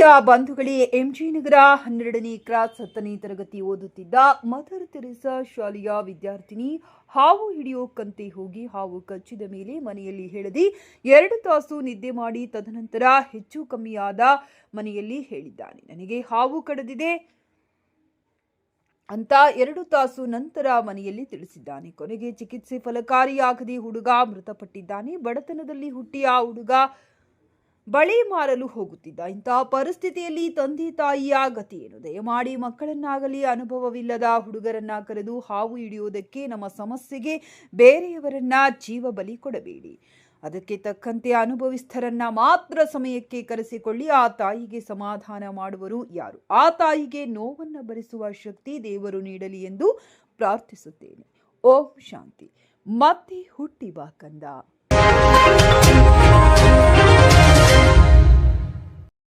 ಬಂಧುಗಳೇ, ಎಂಜಿ ನಗರ ಹನ್ನೆರಡನೇ ಕ್ರಾಸ್ ಹತ್ತನೇ ತರಗತಿ ಓದುತ್ತಿದ್ದ ಮದರ್ ತೆರೆಸಾ ಶಾಲೆಯ ವಿದ್ಯಾರ್ಥಿನಿ ಹಾವು ಹಿಡಿಯೋಕಂತೆ ಹೋಗಿ ಹಾವು ಕಚ್ಚಿದ ಮೇಲೆ ಮನೆಯಲ್ಲಿ ಹೇಳದೆ ಎರಡು ತಾಸು ನಿದ್ದೆ ಮಾಡಿ ತದನಂತರ ಹೆಚ್ಚು ಕಮ್ಮಿಯಾದ ಮನೆಯಲ್ಲಿ ಹೇಳಿದ್ದಾನೆ. ನನಗೆ ಹಾವು ಕಡಿದಿದೆ ಅಂತ ಎರಡು ತಾಸು ನಂತರ ಮನೆಯಲ್ಲಿ ತಿಳಿಸಿದ್ದಾನೆ. ಕೊನೆಗೆ ಚಿಕಿತ್ಸೆ ಫಲಕಾರಿಯಾಗದೆ ಹುಡುಗ ಮೃತಪಟ್ಟಿದ್ದಾನೆ. ಬಡತನದಲ್ಲಿ ಹುಟ್ಟಿ ಆ ಹುಡುಗ ಬಳಿ ಮಾರಲು ಹೋಗುತ್ತಿದ್ದ. ಇಂತಹ ಪರಿಸ್ಥಿತಿಯಲ್ಲಿ ತಂದೆ ತಾಯಿಯ ಗತಿಯೇನು? ದಯಮಾಡಿ ಮಕ್ಕಳನ್ನಾಗಲಿ ಅನುಭವವಿಲ್ಲದ ಹುಡುಗರನ್ನ ಕರೆದು ಹಾವು ಹಿಡಿಯುವುದಕ್ಕೆ ನಮ್ಮ ಸಮಸ್ಯೆಗೆ ಬೇರೆಯವರನ್ನ ಜೀವ ಬಲಿ ಕೊಡಬೇಡಿ. ಅದಕ್ಕೆ ತಕ್ಕಂತೆ ಅನುಭವಿಸ್ಥರನ್ನ ಮಾತ್ರ ಸಮಯಕ್ಕೆ ಕರೆಸಿಕೊಳ್ಳಿ. ಆ ತಾಯಿಗೆ ಸಮಾಧಾನ ಮಾಡುವರು ಯಾರು? ಆ ತಾಯಿಗೆ ನೋವನ್ನು ಭರಿಸುವ ಶಕ್ತಿ ದೇವರು ನೀಡಲಿ ಎಂದು ಪ್ರಾರ್ಥಿಸುತ್ತೇನೆ. ಓಂ ಶಾಂತಿ. ಮತ್ತೆ ಹುಟ್ಟಿ ಬಾ ಕಂದ.